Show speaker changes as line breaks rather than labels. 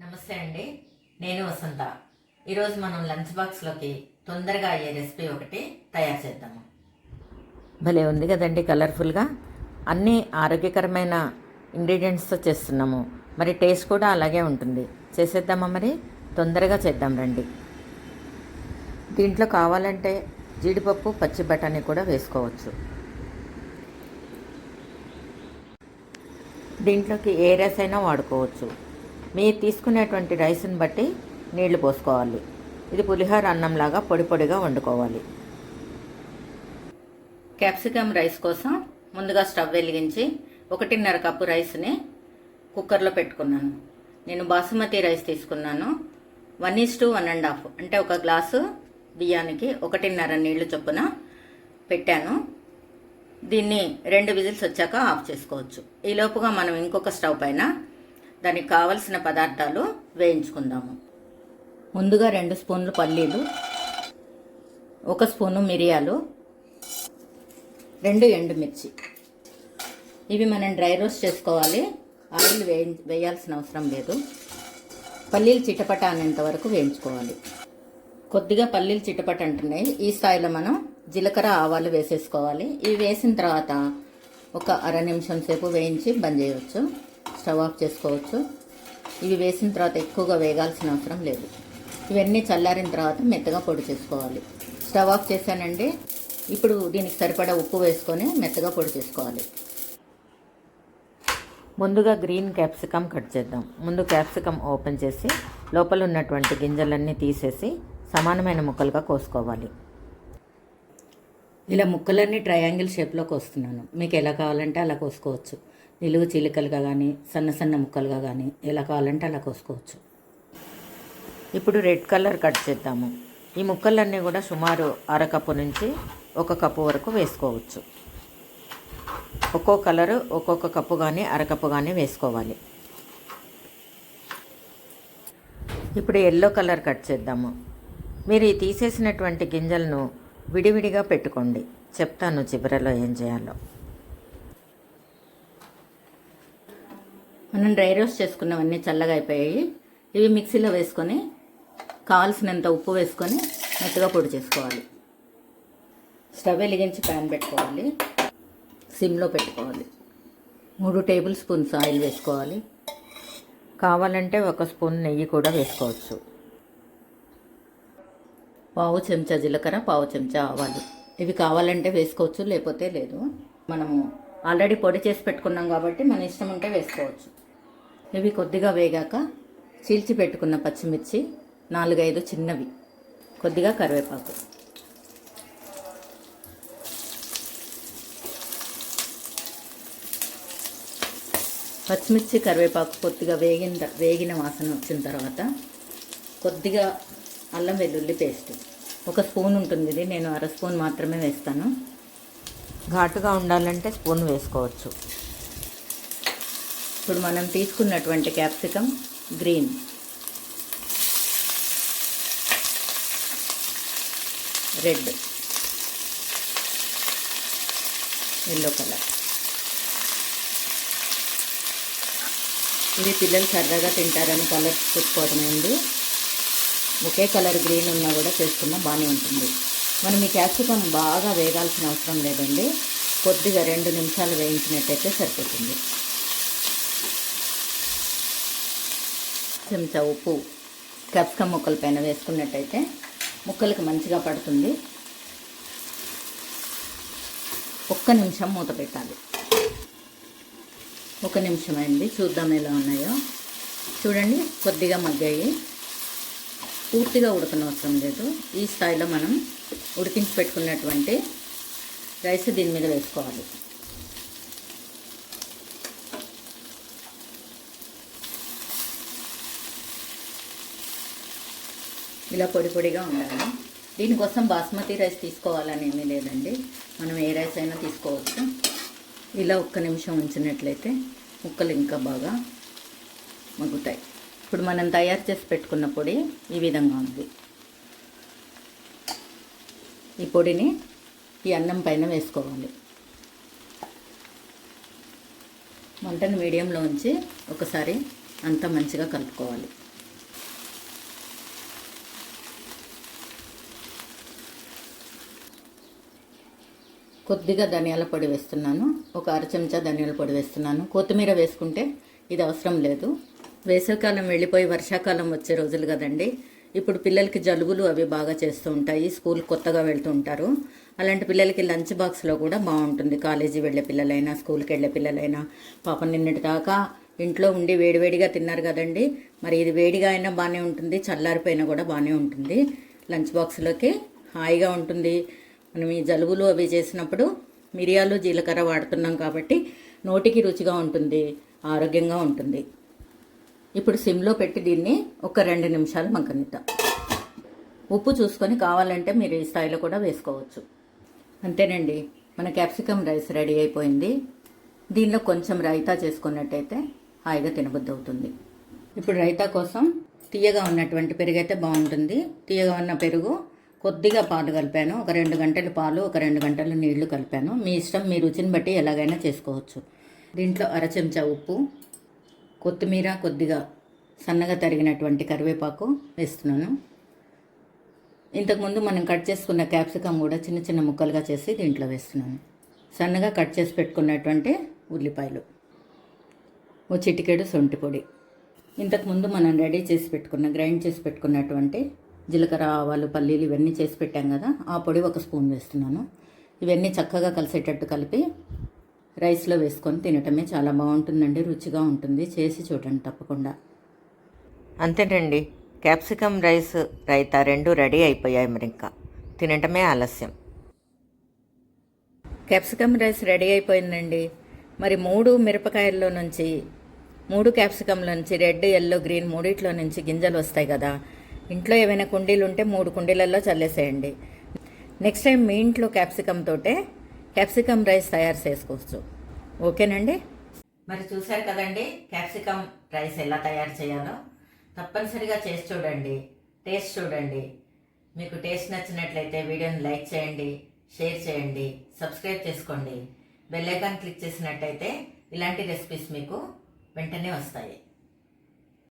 నమస్తే అండి. నేను వసంత. ఈరోజు మనం లంచ్ బాక్స్లోకి తొందరగా అయ్యే రెసిపీ ఒకటి తయారు చేద్దాము. భలే ఉంది కదండి కలర్ఫుల్గా. అన్నీ ఆరోగ్యకరమైన ఇంగ్రీడియంట్స్తో చేస్తున్నాము. మరి టేస్ట్ కూడా అలాగే ఉంటుంది. చేసేద్దామా మరి? తొందరగా చేద్దాం రండి. దీంట్లో కావాలంటే జీడిపప్పు పచ్చి బఠానీ కూడా వేసుకోవచ్చు. దీంట్లోకి ఏ రైస్ అయినా వాడుకోవచ్చు. మీరు తీసుకునేటువంటి రైస్ని బట్టి నీళ్ళు పోసుకోవాలి. ఇది పులిహోర అన్నంలాగా పొడి పొడిగా వండుకోవాలి. క్యాప్సికమ్ రైస్ కోసం ముందుగా స్టవ్ వెలిగించి ఒకటిన్నర కప్పు రైస్ని కుక్కర్లో పెట్టుకున్నాను. నేను బాసుమతి రైస్ తీసుకున్నాను. One is to one and half అంటే ఒక గ్లాసు బియ్యానికి ఒకటిన్నర నీళ్ళు చొప్పున పెట్టాను. దీన్ని రెండు విజిల్స్ వచ్చాక ఆఫ్ చేసుకోవచ్చు. ఈ లోపుగా మనం ఇంకొక స్టవ్ పైన దానికి కావలసిన పదార్థాలు వేయించుకుందాము. ముందుగా రెండు స్పూన్లు పల్లీలు ఒక స్పూను మిరియాలు రెండు ఎండుమిర్చి. ఇవి మనం డ్రై రోస్ట్ చేసుకోవాలి. ఆయిల్ వేయి వేయాల్సిన అవసరం లేదు. పల్లీలు చిటపట అనేంత వరకు వేయించుకోవాలి. కొద్దిగా పల్లీలు చిటపట అంటున్నాయి. ఈ స్థాయిలో మనం జీలకర్ర ఆవాలు వేసేసుకోవాలి. ఇవి వేసిన తర్వాత ఒక అర నిమిషం సేపు వేయించి బంద్ చేయవచ్చు. స్టవ్ ఆఫ్ చేసుకోవచ్చు. ఇవి వేసిన తర్వాత ఎక్కువగా వేగాల్సిన అవసరం లేదు. ఇవన్నీ చల్లారిన తర్వాత మెత్తగా పొడి చేసుకోవాలి. స్టవ్ ఆఫ్ చేశానండి. ఇప్పుడు దీనికి సరిపడా ఉప్పు వేసుకొని మెత్తగా పొడి చేసుకోవాలి. ముందుగా గ్రీన్ క్యాప్సికమ్ కట్ చేద్దాం. ముందు క్యాప్సికమ్ ఓపెన్ చేసి లోపల ఉన్నటువంటి గింజలన్నీ తీసేసి సమానమైన ముక్కలుగా కోసుకోవాలి. ఇలా ముక్కలన్నీ ట్రయాంగిల్ షేప్లో కోస్తున్నాను. మీకు ఎలా కావాలంటే అలా కోసుకోవచ్చు. నిలువు చీలికలుగా కానీ సన్న సన్న ముక్కలుగా కానీ ఎలా కావాలంటే అలా కోసుకోవచ్చు. ఇప్పుడు రెడ్ కలర్ కట్ చేద్దాము. ఈ ముక్కలన్నీ కూడా సుమారు అరకప్పు నుంచి ఒక కప్పు వరకు వేసుకోవచ్చు. ఒక్కో కలరు ఒక్కొక్క కప్పు కానీ అరకప్పు కానీ వేసుకోవాలి. ఇప్పుడు ఎల్లో కలర్ కట్ చేద్దాము. మీరు ఈ తీసేసినటువంటి గింజలను విడివిడిగా పెట్టుకోండి. చెప్తాను చివరలో ఏం చేయాలో. మనం డ్రై రోస్ట్ చేసుకున్నవన్నీ చల్లగా అయిపోయాయి. ఇవి మిక్సీలో వేసుకొని కావాల్సినంత ఉప్పు వేసుకొని మెత్తగా పొడి చేసుకోవాలి. స్టవ్ వెలిగించి ప్యాన్ పెట్టుకోవాలి. సిమ్లో పెట్టుకోవాలి. మూడు టేబుల్ స్పూన్స్ ఆయిల్ వేసుకోవాలి. కావాలంటే ఒక స్పూన్ నెయ్యి కూడా వేసుకోవచ్చు. పావు చెంచా జీలకర్ర పావు చెంచా ఆవాలు. ఇవి కావాలంటే వేసుకోవచ్చు లేకపోతే లేదు. మనము ఆల్రెడీ పొడి చేసి పెట్టుకున్నాం కాబట్టి మన ఇష్టం ఉంటే వేసుకోవచ్చు. ఇవి కొద్దిగా వేగాక చీల్చి పెట్టుకున్న పచ్చిమిర్చి నాలుగైదు చిన్నవి. కొద్దిగా కరివేపాకు. పచ్చిమిర్చి కరివేపాకు కొద్దిగా వేగిన వేగిన వాసన వచ్చిన తర్వాత కొద్దిగా అల్లం వెల్లుల్లి పేస్ట్. ఒక స్పూన్ ఉంటుంది ఇది నేను అర స్పూన్ మాత్రమే వేస్తాను. ఘాటుగా ఉండాలంటే స్పూన్ వేసుకోవచ్చు. ఇప్పుడు మనం తీసుకున్నటువంటి capsicum green. Red. Yellow colour. ఇది పిల్లలు సరదాగా తింటారని కలర్ పెట్టుకోవడం ఉంది ఒకే కలర్ గ్రీన్ ఉన్నా కూడా చేసుకున్నా బాగానే ఉంటుంది. మనం ఈ క్యాప్సికమ్ బాగా వేగాల్సిన అవసరం లేదండి. కొద్దిగా రెండు నిమిషాలు వేయించినట్టయితే సరిపోతుంది. చెంచా ఉప్పు క్యాప్సికం ముక్కల పైన వేసుకున్నట్టయితే ముక్కలకు మంచిగా పడుతుంది. ఒక్క నిమిషం మూత పెట్టాలి. ఒక నిమిషం అయింది. చూద్దాం ఎలా ఉన్నాయో. చూడండి కొద్దిగా మగ్గాయి. పూర్తిగా ఉడకనవసరం లేదు. ఈ స్థాయిలో మనం ఉడికించి పెట్టుకున్నటువంటి రైస్ దీని మీద వేసుకోవాలి. ఇలా పొడి పొడిగా ఉండాలి. దీనికోసం బాస్మతి రైస్ తీసుకోవాలని ఏమీ లేదండి. మనం ఏ రైస్ అయినా తీసుకోవచ్చు. ఇలా ఒక్క నిమిషం ఉంచినట్లయితే ముక్కలు ఇంకా బాగా మగ్గుతాయి. ఇప్పుడు మనం తయారు చేసి పెట్టుకున్న పొడి ఈ విధంగా ఉంది. ఈ పొడిని ఈ అన్నం పైన వేసుకోవాలి. మంటను మీడియంలో ఉంచి ఒకసారి అంతా మంచిగా కలుపుకోవాలి.
కొద్దిగా ధనియాల పొడి వేస్తున్నాను. ఒక అర చెంచా ధనియాల పొడి వేస్తున్నాను. కొత్తిమీర వేసుకుంటే ఇది అవసరం లేదు. వేసవికాలం వెళ్ళిపోయి వర్షాకాలం వచ్చే రోజులు కదండి. ఇప్పుడు పిల్లలకి జలుబులు అవి బాగా చేస్తూ ఉంటాయి. స్కూల్ కొత్తగా వెళ్తూ ఉంటారు. అలాంటి పిల్లలకి లంచ్ బాక్స్లో కూడా బాగుంటుంది. కాలేజీ వెళ్ళే పిల్లలైనా స్కూల్కి వెళ్ళే పిల్లలైనా. పాపం నిన్నటి దాకా ఇంట్లో ఉండి వేడివేడిగా తిన్నారు కదండి. మరి ఇది వేడిగా అయినా బాగానే ఉంటుంది. చల్లారిపోయినా కూడా బాగానే ఉంటుంది. లంచ్ బాక్స్లోకి హాయిగా ఉంటుంది. మనం ఈ జలుబులు అవి చేసినప్పుడు మిరియాలు జీలకర్ర వాడుతున్నాం కాబట్టి నోటికి రుచిగా ఉంటుంది ఆరోగ్యంగా ఉంటుంది. ఇప్పుడు సిమ్లో పెట్టి దీన్ని ఒక రెండు నిమిషాలు మగ్గనిద్దాం. ఉప్పు చూసుకొని కావాలంటే మీరు ఈ స్థాయిలో కూడా వేసుకోవచ్చు. అంతేనండి మన క్యాప్సికమ్ రైస్ రెడీ అయిపోయింది. దీనిలో కొంచెం రైతా చేసుకున్నట్టయితే హాయిగా తినబుద్ధి అవుతుంది ఇప్పుడు రైతా కోసం తీయగా ఉన్నటువంటి పెరుగు అయితే బాగుంటుంది. తీయగా ఉన్న పెరుగు కొద్దిగా పాలు కలిపాను. ఒక రెండు గంటలు పాలు ఒక రెండు గంటలు నీళ్ళు కలిపాను. మీ ఇష్టం మీ రుచిని బట్టి ఎలాగైనా చేసుకోవచ్చు. దీంట్లో అర చెంచా ఉప్పు కొత్తిమీర కొద్దిగా సన్నగా తరిగినటువంటి కరివేపాకు వేస్తున్నాను. ఇంతకుముందు మనం కట్ చేసుకున్న క్యాప్సికమ్ కూడా చిన్న చిన్న ముక్కలుగా చేసి దీంట్లో వేస్తున్నాను. సన్నగా కట్ చేసి పెట్టుకున్నటువంటి ఉల్లిపాయలు ఓ చిటికెడు సొంటి పొడి. ఇంతకుముందు మనం రెడీ చేసి పెట్టుకున్న గ్రైండ్ చేసి పెట్టుకున్నటువంటి జీలకర్ర ఆవాలు పల్లీలు ఇవన్నీ చేసి పెట్టాం కదా. ఆ పొడి ఒక స్పూన్ వేస్తున్నాను. ఇవన్నీ చక్కగా కలిసేటట్టు కలిపి రైస్లో వేసుకొని తినటమే చాలా బాగుంటుందండి రుచిగా ఉంటుంది. చేసి చూడండి తప్పకుండా. అంతేనండి. క్యాప్సికమ్ రైస్ రైతా రెండు రెడీ అయిపోయాయి మరి ఇంకా. తినటమే ఆలస్యం. క్యాప్సికమ్ రైస్ రెడీ అయిపోయిందండి. మరి మూడు మిరపకాయల్లో నుంచి మూడు క్యాప్సికంల నుంచి రెడ్ ఎల్లో గ్రీన్ మూడిట్లో నుంచి గింజలు వస్తాయి కదా. ఇంట్లో ఏమైనా కుండీలు ఉంటే మూడు కుండీలలో చల్లేసేయండి. నెక్స్ట్ టైం మీ ఇంట్లో క్యాప్సికమ్ తోటే క్యాప్సికమ్ రైస్ తయారు చేసుకోవచ్చు. ఓకేనండి? మరి చూశారు కదండి క్యాప్సికమ్ రైస్ ఎలా తయారు చేయాలో? తప్పనిసరిగా చేసి చూడండి టేస్ట్ చూడండి. మీకు టేస్ట్ నచ్చినట్లయితే వీడియోని లైక్ చేయండి షేర్ చేయండి సబ్స్క్రైబ్ చేసుకోండి. బెల్ ఐకాన్ క్లిక్ చేసినట్టయితే ఇలాంటి రెసిపీస్ మీకు వెంటనే వస్తాయి.